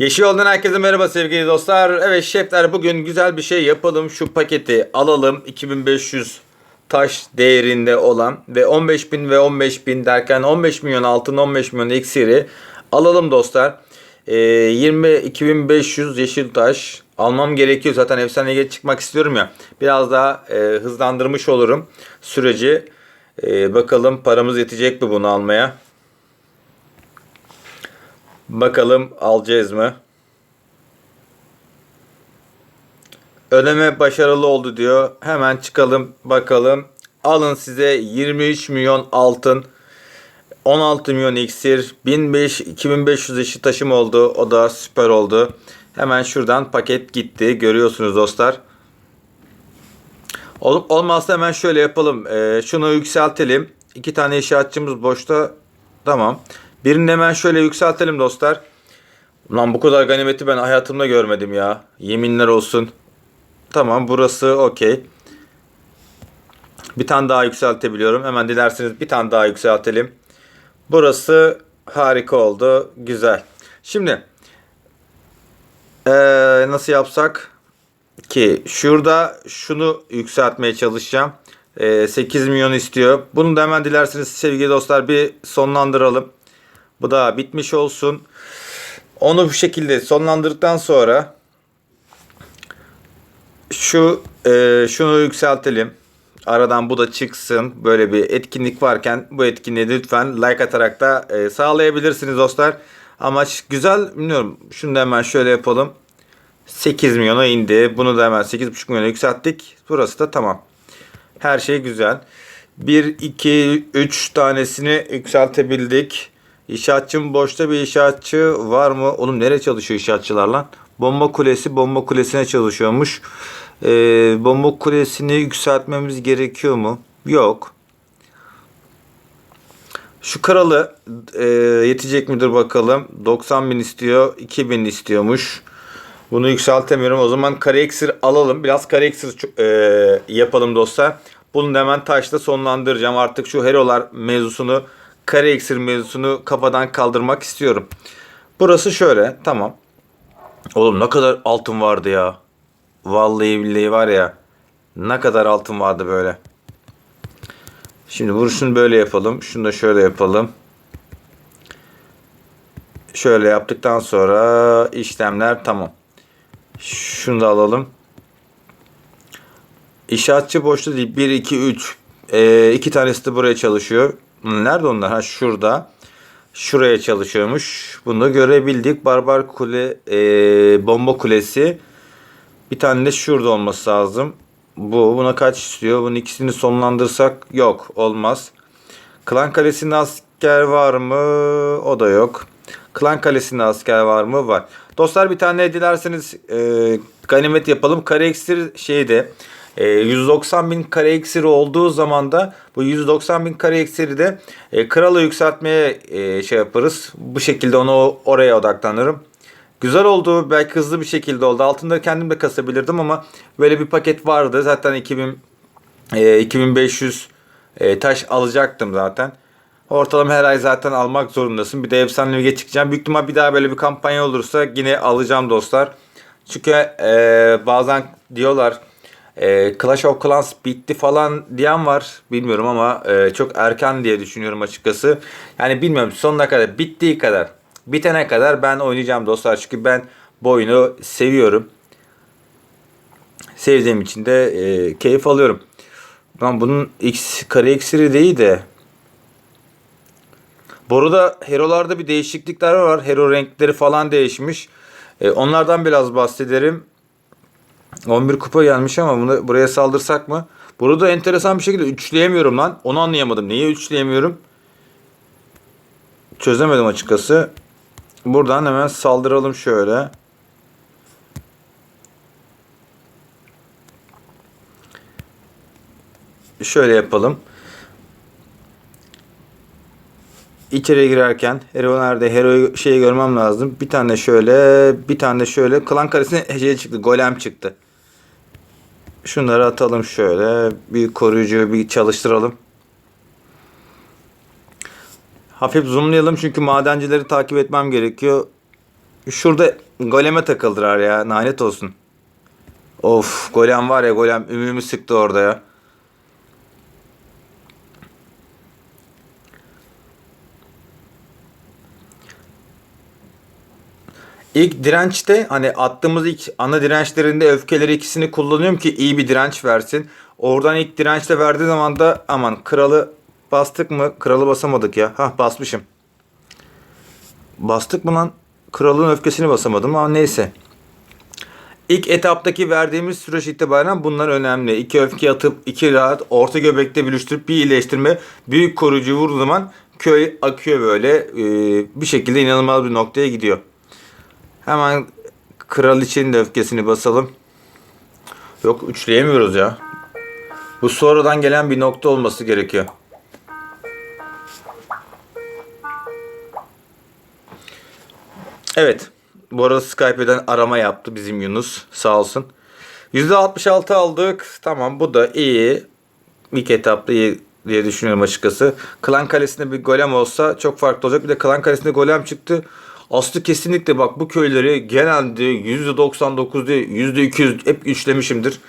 Yeşil Yoldan herkese merhaba sevgili dostlar. Evet şefler bugün güzel bir şey yapalım. Şu paketi alalım. 2500 taş değerinde olan ve 15.000 ve 15.000 derken 15 milyon altın 15 milyon iksiri alalım dostlar. Ee, 22.500 yeşil taş almam gerekiyor. Zaten efsaneye çıkmak istiyorum ya. Biraz daha e, hızlandırmış olurum süreci. Ee, bakalım paramız yetecek mi bunu almaya. Bakalım alacağız mı? Ödeme başarılı oldu diyor. Hemen çıkalım bakalım. Alın size 23 milyon altın. 16 milyon iksir. 1500, 2500 işi taşım oldu. O da süper oldu. Hemen şuradan paket gitti. Görüyorsunuz dostlar. Ol, olmazsa hemen şöyle yapalım. Ee, şunu yükseltelim. İki tane inşaatçımız boşta. Tamam. Birini hemen şöyle yükseltelim dostlar. Lan bu kadar ganimeti ben hayatımda görmedim ya. Yeminler olsun. Tamam burası okey. Bir tane daha yükseltebiliyorum. Hemen dilerseniz bir tane daha yükseltelim. Burası harika oldu. Güzel. Şimdi ee, nasıl yapsak ki şurada şunu yükseltmeye çalışacağım. Ee, 8 milyon istiyor. Bunu da hemen dilerseniz sevgili dostlar bir sonlandıralım. Bu da bitmiş olsun. Onu bu şekilde sonlandırdıktan sonra şu e, şunu yükseltelim. Aradan bu da çıksın. Böyle bir etkinlik varken bu etkinliği lütfen like atarak da e, sağlayabilirsiniz dostlar. Amaç güzel. Bilmiyorum. Şunu da hemen şöyle yapalım. 8 milyona indi. Bunu da hemen 8,5 milyona yükselttik. Burası da tamam. Her şey güzel. 1, 2, 3 tanesini yükseltebildik. İnşaatçım boşta bir inşaatçı var mı? Oğlum nereye çalışıyor inşaatçılar lan? Bomba kulesi bomba kulesine çalışıyormuş. Ee, bomba kulesini yükseltmemiz gerekiyor mu? Yok. Şu kralı e, yetecek midir bakalım. 90 bin istiyor. 2000 istiyormuş. Bunu yükseltemiyorum. O zaman kare iksir alalım. Biraz kare iksir e, yapalım dostlar. Bunu hemen taşla sonlandıracağım. Artık şu herolar mevzusunu kare iksir mevzusunu kafadan kaldırmak istiyorum. Burası şöyle. Tamam. Oğlum ne kadar altın vardı ya. Vallahi billahi var ya. Ne kadar altın vardı böyle. Şimdi vuruşunu böyle yapalım. Şunu da şöyle yapalım. Şöyle yaptıktan sonra işlemler tamam. Şunu da alalım. İnşaatçı boşta değil. 1, 2, 3. Ee, iki tanesi de buraya çalışıyor. Nerede onlar? Ha şurada. Şuraya çalışıyormuş. Bunu görebildik. Barbar Kule, e, bomba kulesi. Bir tane de şurada olması lazım. Bu. Buna kaç istiyor? Bunun ikisini sonlandırsak yok. Olmaz. Klan Kalesi'nde asker var mı? O da yok. Klan Kalesi'nde asker var mı? Var. Dostlar bir tane dilerseniz e, ganimet yapalım. Kare iksir şeyde e, 190 bin kare iksiri olduğu zaman da bu 190 bin kare iksiri de e, kralı yükseltmeye e, şey yaparız. Bu şekilde onu oraya odaklanırım. Güzel oldu. Belki hızlı bir şekilde oldu. Altında kendim de kasabilirdim ama böyle bir paket vardı. Zaten 2000 e, 2500 e, taş alacaktım zaten. Ortalama her ay zaten almak zorundasın. Bir de efsane lige çıkacağım. Büyük ihtimal bir daha böyle bir kampanya olursa yine alacağım dostlar. Çünkü e, bazen diyorlar e, Clash of Clans bitti falan diyen var. Bilmiyorum ama e, çok erken diye düşünüyorum açıkçası. Yani bilmiyorum sonuna kadar bittiği kadar bitene kadar ben oynayacağım dostlar. Çünkü ben bu oyunu seviyorum. Sevdiğim için de e, keyif alıyorum. Lan bunun X kare iksiri değil de bu arada herolarda bir değişiklikler var. Hero renkleri falan değişmiş. E, onlardan biraz bahsederim. 11 kupa gelmiş ama bunu buraya saldırsak mı? Burada enteresan bir şekilde üçleyemiyorum lan. Onu anlayamadım. Niye üçleyemiyorum? Çözemedim açıkçası. Buradan hemen saldıralım şöyle. Şöyle yapalım. İçeriye girerken Hero nerede? Hero'yu şeyi görmem lazım. Bir tane şöyle, bir tane şöyle. Klan karesine şey çıktı. Golem çıktı. Şunları atalım şöyle. Bir koruyucu bir çalıştıralım. Hafif zoomlayalım çünkü madencileri takip etmem gerekiyor. Şurada goleme takıldılar ya. Lanet olsun. Of golem var ya golem ümümü sıktı orada ya. İlk dirençte hani attığımız ilk ana dirençlerinde öfkeleri ikisini kullanıyorum ki iyi bir direnç versin. Oradan ilk dirençte verdiği zaman da aman kralı bastık mı? Kralı basamadık ya. Hah basmışım. Bastık mı lan? Kralın öfkesini basamadım ama neyse. İlk etaptaki verdiğimiz süreç itibaren bunlar önemli. İki öfke atıp iki rahat orta göbekte bölüştürüp bir iyileştirme büyük koruyucu vurduğu zaman köy akıyor böyle ee, bir şekilde inanılmaz bir noktaya gidiyor. Hemen kral için de öfkesini basalım. Yok üçleyemiyoruz ya. Bu sonradan gelen bir nokta olması gerekiyor. Evet. Bu arada Skype'den arama yaptı bizim Yunus. Sağ olsun. %66 aldık. Tamam bu da iyi. İlk etapta iyi diye düşünüyorum açıkçası. Klan Kalesi'nde bir golem olsa çok farklı olacak. Bir de Klan Kalesi'nde golem çıktı. Aslı kesinlikle bak bu köyleri genelde %99 değil %200 hep üçlemişimdir.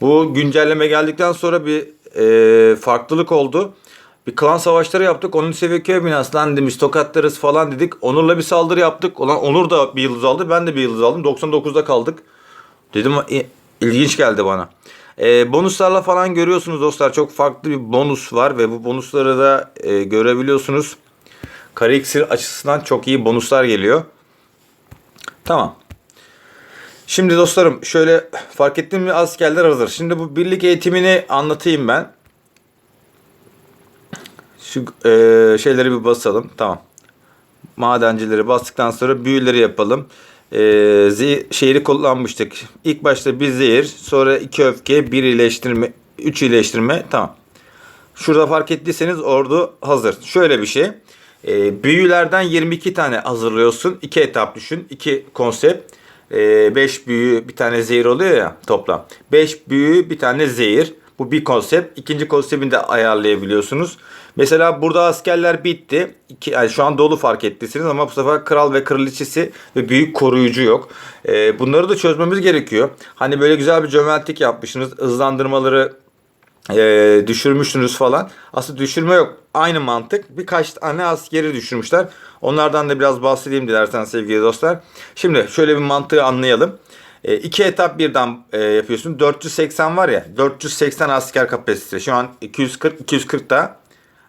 Bu güncelleme geldikten sonra bir e, farklılık oldu. Bir klan savaşları yaptık. Onun seviye köy binası lan demiş tokatlarız falan dedik. Onur'la bir saldırı yaptık. Olan Onur da bir yıldız aldı. Ben de bir yıldız aldım. 99'da kaldık. Dedim "İ- ilginç geldi bana. E, bonuslarla falan görüyorsunuz dostlar. Çok farklı bir bonus var ve bu bonusları da e, görebiliyorsunuz. Kare iksir açısından çok iyi bonuslar geliyor. Tamam. Şimdi dostlarım şöyle fark ettiğim mi askerler hazır. Şimdi bu birlik eğitimini anlatayım ben. Şu e, şeyleri bir basalım. Tamam. Madencileri bastıktan sonra büyüleri yapalım. E, şehri kullanmıştık. İlk başta bir zehir, sonra iki öfke, bir iyileştirme, üç iyileştirme. Tamam. Şurada fark ettiyseniz ordu hazır. Şöyle bir şey. E, büyülerden 22 tane hazırlıyorsun. İki etap düşün. iki konsept. 5 büyü bir tane zehir oluyor ya toplam. 5 büyü bir tane zehir. Bu bir konsept. İkinci konseptini de ayarlayabiliyorsunuz. Mesela burada askerler bitti. İki, yani şu an dolu fark ettiyseniz ama bu sefer kral ve kraliçesi ve büyük koruyucu yok. E, bunları da çözmemiz gerekiyor. Hani böyle güzel bir cömertlik yapmışsınız. Hızlandırmaları e, düşürmüşsünüz falan. Aslında düşürme yok. Aynı mantık. Birkaç tane askeri düşürmüşler. Onlardan da biraz bahsedeyim dilerseniz sevgili dostlar. Şimdi şöyle bir mantığı anlayalım. E, iki etap birden e, yapıyorsun. 480 var ya. 480 asker kapasitesi. Şu an 240 240 da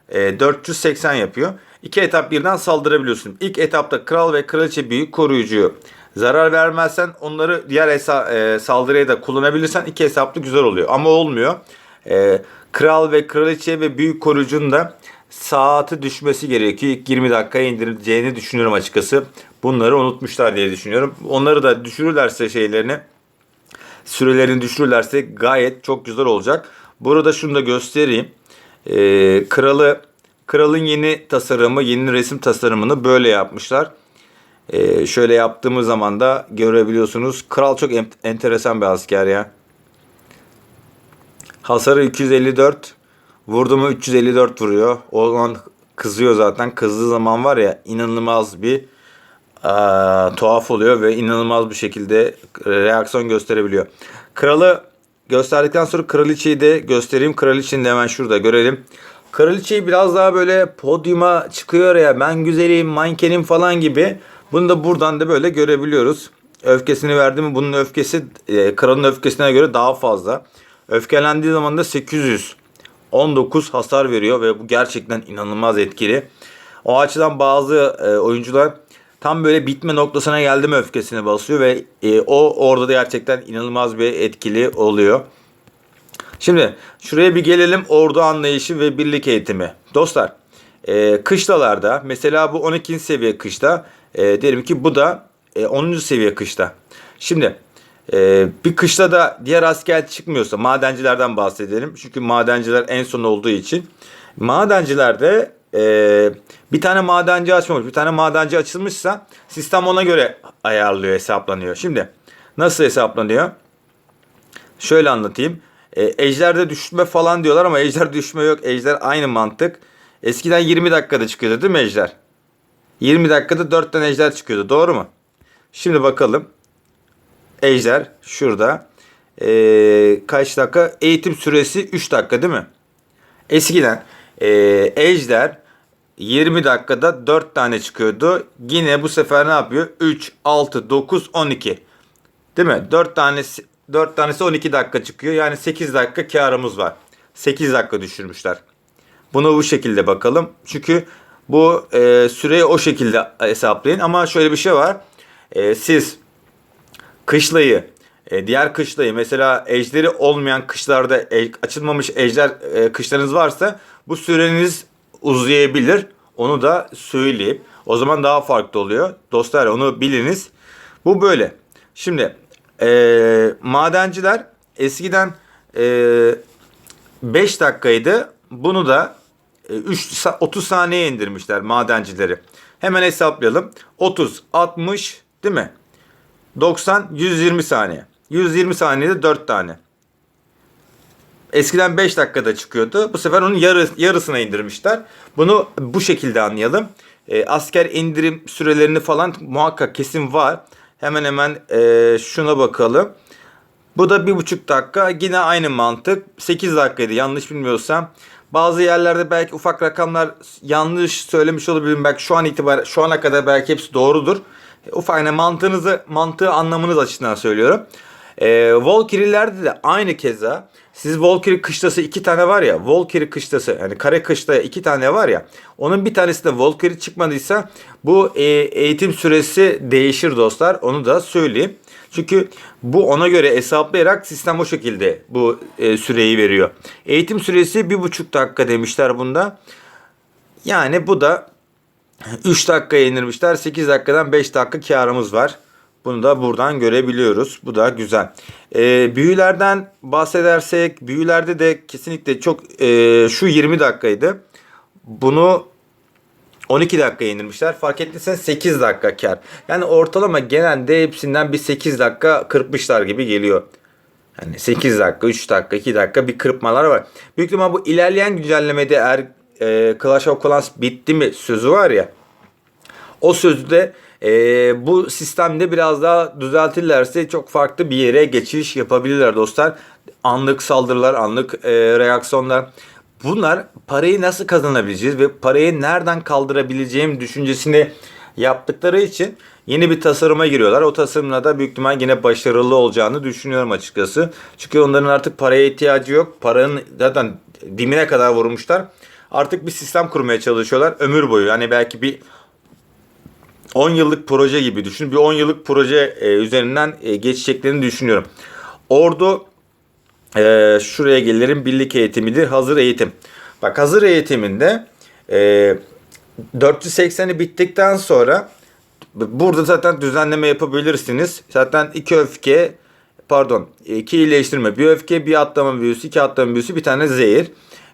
e, 480 yapıyor. İki etap birden saldırabiliyorsun. İlk etapta kral ve kraliçe büyük koruyucuyu zarar vermezsen onları diğer e, saldırıya da kullanabilirsen iki hesaplı güzel oluyor. Ama olmuyor. E, kral ve kraliçe ve büyük koruyucunun da saati düşmesi gerekiyor. İlk 20 dakikaya indirileceğini düşünüyorum açıkçası. Bunları unutmuşlar diye düşünüyorum. Onları da düşürürlerse şeylerini sürelerini düşürürlerse gayet çok güzel olacak. Burada şunu da göstereyim. Ee, kralı kralın yeni tasarımı, yeni resim tasarımını böyle yapmışlar. Ee, şöyle yaptığımız zaman da görebiliyorsunuz. Kral çok en- enteresan bir asker ya. Hasarı 254. Vurdu mu 354 vuruyor. O zaman kızıyor zaten. Kızdığı zaman var ya inanılmaz bir eee, tuhaf oluyor ve inanılmaz bir şekilde reaksiyon gösterebiliyor. Kralı gösterdikten sonra kraliçeyi de göstereyim. Kraliçeyi de hemen şurada görelim. Kraliçeyi biraz daha böyle podyuma çıkıyor ya ben güzelim mankenim falan gibi. Bunu da buradan da böyle görebiliyoruz. Öfkesini verdi mi bunun öfkesi e, kralın öfkesine göre daha fazla. Öfkelendiği zaman da 819 hasar veriyor ve bu gerçekten inanılmaz etkili. O açıdan bazı e, oyuncular tam böyle bitme noktasına geldi mi öfkesini basıyor ve e, o orada da gerçekten inanılmaz bir etkili oluyor. Şimdi şuraya bir gelelim ordu anlayışı ve birlik eğitimi. Dostlar e, kışlalarda mesela bu 12. seviye kışta e, diyelim ki bu da e, 10. seviye kışta. Şimdi e, bir kışla da diğer asker çıkmıyorsa madencilerden bahsedelim. Çünkü madenciler en son olduğu için. Madencilerde e, bir tane madenci açmamış. Bir tane madenci açılmışsa sistem ona göre ayarlıyor hesaplanıyor. Şimdi nasıl hesaplanıyor? Şöyle anlatayım. E, ejderde düşme falan diyorlar ama ejder düşme yok. Ejder aynı mantık. Eskiden 20 dakikada çıkıyordu değil mi ejder? 20 dakikada 4 tane ejder çıkıyordu. Doğru mu? Şimdi bakalım. Ejder şurada. Ee, kaç dakika? Eğitim süresi 3 dakika değil mi? Eskiden e, Ejder 20 dakikada 4 tane çıkıyordu. Yine bu sefer ne yapıyor? 3, 6, 9, 12. Değil mi? 4 tanesi 4 tanesi 12 dakika çıkıyor. Yani 8 dakika karımız var. 8 dakika düşürmüşler. Bunu bu şekilde bakalım. Çünkü bu e, süreyi o şekilde hesaplayın. Ama şöyle bir şey var. E, siz kışlayı, e, diğer kışlayı mesela ejderi olmayan kışlarda e, açılmamış ejder e, kışlarınız varsa bu süreniz uzayabilir. Onu da söyleyeyim. O zaman daha farklı oluyor. Dostlar onu biliniz. Bu böyle. Şimdi e, madenciler eskiden e, 5 dakikaydı. Bunu da e, 3 30 saniye indirmişler madencileri. Hemen hesaplayalım. 30, 60 değil mi? 90, 120 saniye. 120 saniyede 4 tane. Eskiden 5 dakikada çıkıyordu. Bu sefer onun yarı, yarısına indirmişler. Bunu bu şekilde anlayalım. E, asker indirim sürelerini falan muhakkak kesin var. Hemen hemen e, şuna bakalım. Bu da bir buçuk dakika. Yine aynı mantık. 8 dakikaydı yanlış bilmiyorsam. Bazı yerlerde belki ufak rakamlar yanlış söylemiş olabilirim. Belki şu an itibaren şu ana kadar belki hepsi doğrudur. Ufak yani mantığınızı mantığı anlamınız açısından söylüyorum. Ee, Valkyrie'lerde de aynı keza siz Valkyrie kışlası iki tane var ya Valkyrie kışlası yani kare kışla iki tane var ya onun bir tanesi de Valkyrie çıkmadıysa bu e, eğitim süresi değişir dostlar onu da söyleyeyim. Çünkü bu ona göre hesaplayarak sistem o şekilde bu e, süreyi veriyor. Eğitim süresi bir buçuk dakika demişler bunda. Yani bu da 3 dakikaya indirmişler. 8 dakikadan 5 dakika karımız var. Bunu da buradan görebiliyoruz. Bu da güzel. E, büyülerden bahsedersek büyülerde de kesinlikle çok e, şu 20 dakikaydı. Bunu 12 dakikaya indirmişler. Fark ettiysen 8 dakika kar. Yani ortalama genelde hepsinden bir 8 dakika kırpmışlar gibi geliyor. Yani 8 dakika, 3 dakika, 2 dakika bir kırpmalar var. Büyük ihtimal bu ilerleyen güncellemede eğer e, Clash of Clans bitti mi sözü var ya. O sözü de e, bu sistemde biraz daha düzeltirlerse çok farklı bir yere geçiş yapabilirler dostlar. Anlık saldırılar, anlık e, reaksiyonlar. Bunlar parayı nasıl kazanabileceğiz ve parayı nereden kaldırabileceğim düşüncesini yaptıkları için yeni bir tasarıma giriyorlar. O tasarımla da büyük ihtimal yine başarılı olacağını düşünüyorum açıkçası. Çünkü onların artık paraya ihtiyacı yok. Paranın zaten dimine kadar vurmuşlar. Artık bir sistem kurmaya çalışıyorlar ömür boyu. Hani belki bir 10 yıllık proje gibi düşün. Bir 10 yıllık proje e, üzerinden e, geçeceklerini düşünüyorum. Ordu e, şuraya gelirim birlik eğitimidir. Hazır eğitim. Bak hazır eğitiminde e, 480'i bittikten sonra burada zaten düzenleme yapabilirsiniz. Zaten iki öfke pardon iki iyileştirme bir öfke bir atlama büyüsü iki atlama büyüsü bir tane zehir.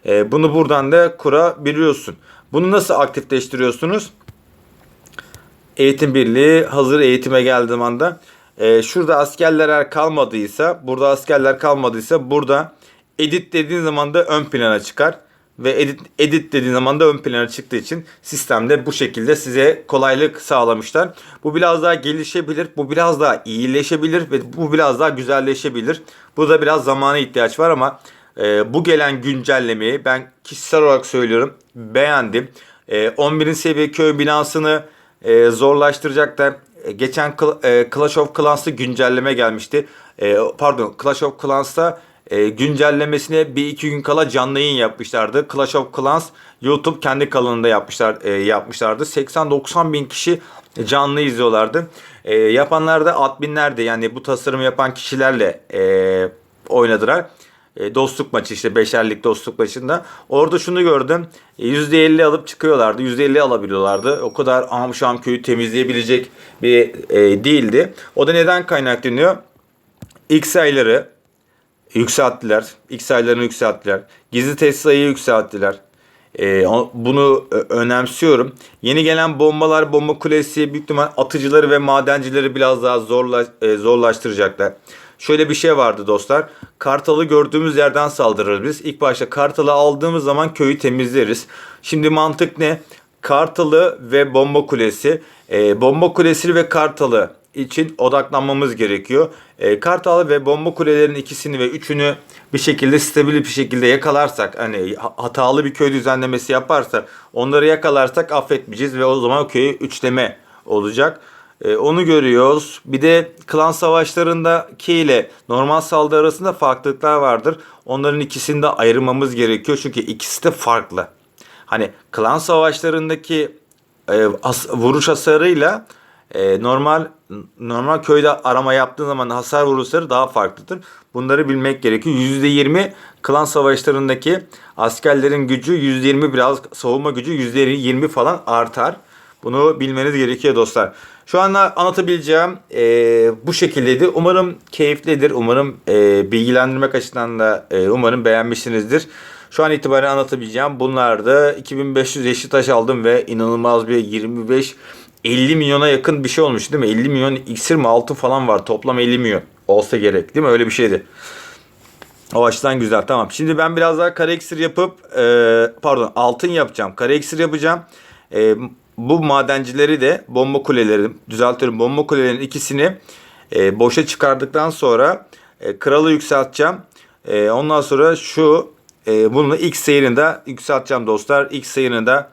E, bunu buradan da kurabiliyorsun. Bunu nasıl aktifleştiriyorsunuz? Eğitim Birliği hazır eğitime geldiğim anda e, şurada askerler kalmadıysa burada askerler kalmadıysa burada edit dediğin zaman da ön plana çıkar ve edit, edit dediğin zaman da ön plana çıktığı için sistemde bu şekilde size kolaylık sağlamışlar. Bu biraz daha gelişebilir, bu biraz daha iyileşebilir ve bu biraz daha güzelleşebilir. Bu da biraz zamana ihtiyaç var ama e, bu gelen güncellemeyi ben kişisel olarak söylüyorum beğendim. E, 11. seviye köy binasını e, zorlaştıracak da e, geçen e, Clash of Clans'ta güncelleme gelmişti. E, pardon Clash of Clans'ta e, güncellemesine bir iki gün kala canlı yayın yapmışlardı. Clash of Clans YouTube kendi kanalında yapmışlar e, yapmışlardı. 80-90 bin kişi canlı izliyorlardı. E, yapanlar da adminlerdi yani bu tasarımı yapan kişilerle e, oynadılar. E, dostluk maçı işte beşerlik dostluk maçında. Orada şunu gördüm. E, %50 alıp çıkıyorlardı. %50 alabiliyorlardı. O kadar amşam köyü temizleyebilecek bir e, değildi. O da neden kaynaklanıyor? X sayıları yükselttiler. X sayılarını yükselttiler. Gizli test sayıyı yükselttiler. E, bunu önemsiyorum. Yeni gelen bombalar, bomba kulesi büyük ihtimal atıcıları ve madencileri biraz daha zorla, e, zorlaştıracaklar. Şöyle bir şey vardı dostlar. Kartalı gördüğümüz yerden saldırırız biz. İlk başta kartalı aldığımız zaman köyü temizleriz. Şimdi mantık ne? Kartalı ve bomba kulesi. E, bomba kulesi ve kartalı için odaklanmamız gerekiyor. E, Kartal ve bomba kulelerin ikisini ve üçünü bir şekilde stabil bir şekilde yakalarsak hani ha- hatalı bir köy düzenlemesi yaparsa onları yakalarsak affetmeyeceğiz ve o zaman köyü üçleme olacak. E, onu görüyoruz. Bir de klan savaşlarındaki ile normal saldırı arasında farklılıklar vardır. Onların ikisini de ayırmamız gerekiyor çünkü ikisi de farklı. Hani klan savaşlarındaki e, as- vuruş hasarıyla e, normal normal köyde arama yaptığın zaman hasar vuruşları daha farklıdır. Bunları bilmek gerekiyor. %20 klan savaşlarındaki askerlerin gücü %20 biraz savunma gücü %20 falan artar. Bunu bilmeniz gerekiyor dostlar. Şu anda anlatabileceğim e, bu şekildeydi. Umarım keyiflidir. Umarım e, bilgilendirmek açısından da e, umarım beğenmişsinizdir. Şu an itibaren anlatabileceğim bunlardı. 2500 yeşil taş aldım ve inanılmaz bir 25 50 milyona yakın bir şey olmuş değil mi? 50 milyon iksir mi altın falan var. Toplam 50 milyon olsa gerek değil mi? Öyle bir şeydi. O açıdan güzel tamam. Şimdi ben biraz daha kare iksir yapıp e, pardon altın yapacağım. Kare iksir yapacağım. E, bu madencileri de bomba kuleleri düzeltiyorum. Bomba kulelerinin ikisini e, boşa çıkardıktan sonra e, kralı yükselteceğim. E, ondan sonra şu e, bunu ilk seyrini de yükselteceğim dostlar. İlk seyrini de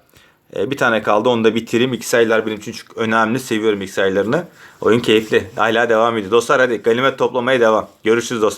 e, bir tane kaldı onu da bitireyim. İlk sayılar benim için çok önemli. Seviyorum ilk sayılarını. Oyun keyifli. Hala devam ediyor. Dostlar hadi ganimet toplamaya devam. Görüşürüz dostlar.